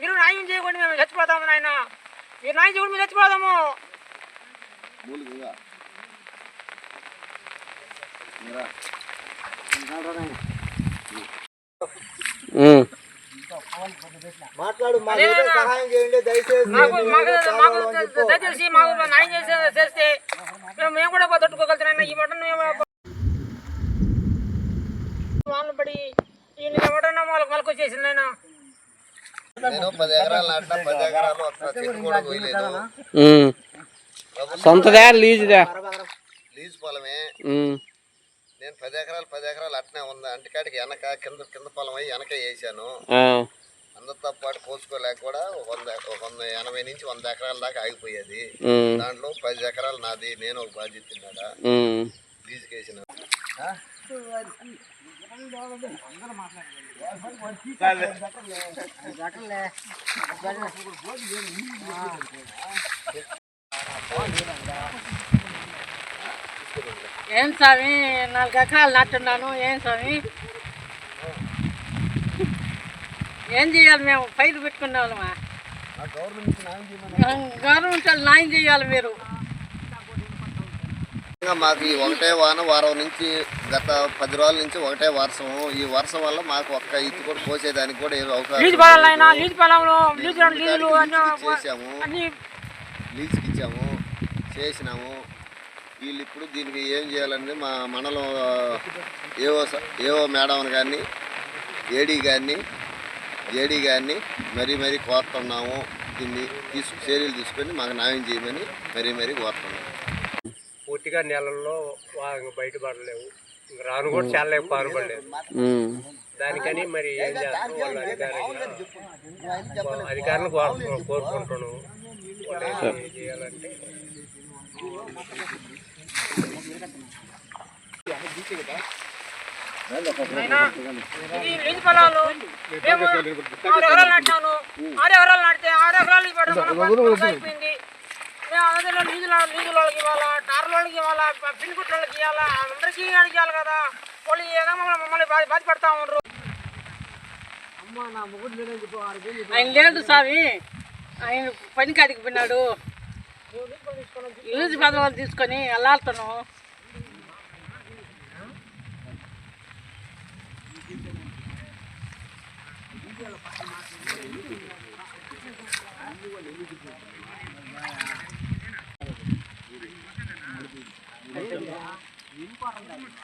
మీరు న్యాయం చేయకుండా మేము చచ్చిపోతాము నాయన. మీరు న్యాయం చేయకుండా మేము చచ్చిపోదాము మాట్లాడు సహాయం చేయండి దయచేసి మాకు. దయచేసి న్యాయం చేసే చేస్తే మేము మేము కూడా తట్టుకోగలుగుతున్నాం ఈ మటన్ మేము వాళ్ళు పడి ఈ మటన్ వాళ్ళకి మొలకొచ్చేసింది ఆయన సొంతదా లీజుదా లీజు పొలమే. నేను పది ఎకరాలు పది ఎకరాలు అట్నే ఉంది? అంటికాడికి వెనక కింద కింద పొలం అయ్యి వెనక వేసాను. ఆ. అందరితో పాటు పోసుకోలేక కూడా వంద వంద ఎనభై నుంచి వంద ఎకరాల దాకా ఆగిపోయేది. దాంట్లో పది ఎకరాలు నాది నేను ఒక బాధ్యత తిన్నాడా? ఉమ్. లీజుకి వేసిన ఏం స్వామి? నాలుగు ఎకరాలు నాటున్నాను. ఏం స్వామి? ఏం చేయాలి మేము? పైరు పెట్టుకునే వాళ్ళమా గవర్నమెంట్ వాళ్ళు న్యాయం చేయాలి మీరు. మాకు ఈ ఒకటే వాన వారం నుంచి గత పది రోజుల నుంచి ఒకటే వర్షం ఈ వర్షం వల్ల మాకు ఒక్క ఇత్తు కూడా పోసేదానికి కూడా ఏం అవకాశం చేసాము లీజుకి ఇచ్చాము చేసినాము. వీళ్ళు ఇప్పుడు దీనికి ఏం చేయాలని మా మనలో ఏవో ఏవో మేడం కానీ ఏడీ గారిని ఏడీ గారిని మరీ మరీ కోరుతున్నాము. దీన్ని తీసుకు చర్యలు తీసుకొని మాకు న్యాయం చేయమని మరీ మరీ కోరుతున్నాము. పూర్తిగా నెలల్లో వాళ్ళు బయటపడలేవు రాను కూడా చాలా పాల్పడలేదు. దానికని మరి ఏం చేస్తాం? వాళ్ళు అధికారులు అధికారులు కోరు- కోరుకుంటున్నాను వాళ్ళు ఏం చేయాలంటే. అయినా ఇది లీజు పొలాలు మేము ఆరు ఎకరాలు నాటాను. ఆరు ఎకరాలు నాటితే ఆరు ఎకరాలు అయిపోయింది అదేలా లీజుల నీళ్ళు వాళ్ళకి ఇవ్వాలా టార్ల వాళ్ళకి ఇవ్వాలా పిన్ గుట్లకి ఇవ్వాలా అందరికీ అడిగాలి కదా. వాళ్ళు ఏదో మమ్మల్ని మమ్మల్ని బాధ బాధపడతా ఉండరు. అమ్మ నా ముగ్గురు లేదని ఆయన లేడు స్వామి. ఆయన పనికి అడిగిపోయినాడు యూజ్ పదవులు తీసుకొని వెళ్ళాలను Thank you. ఇంపార్టెంట్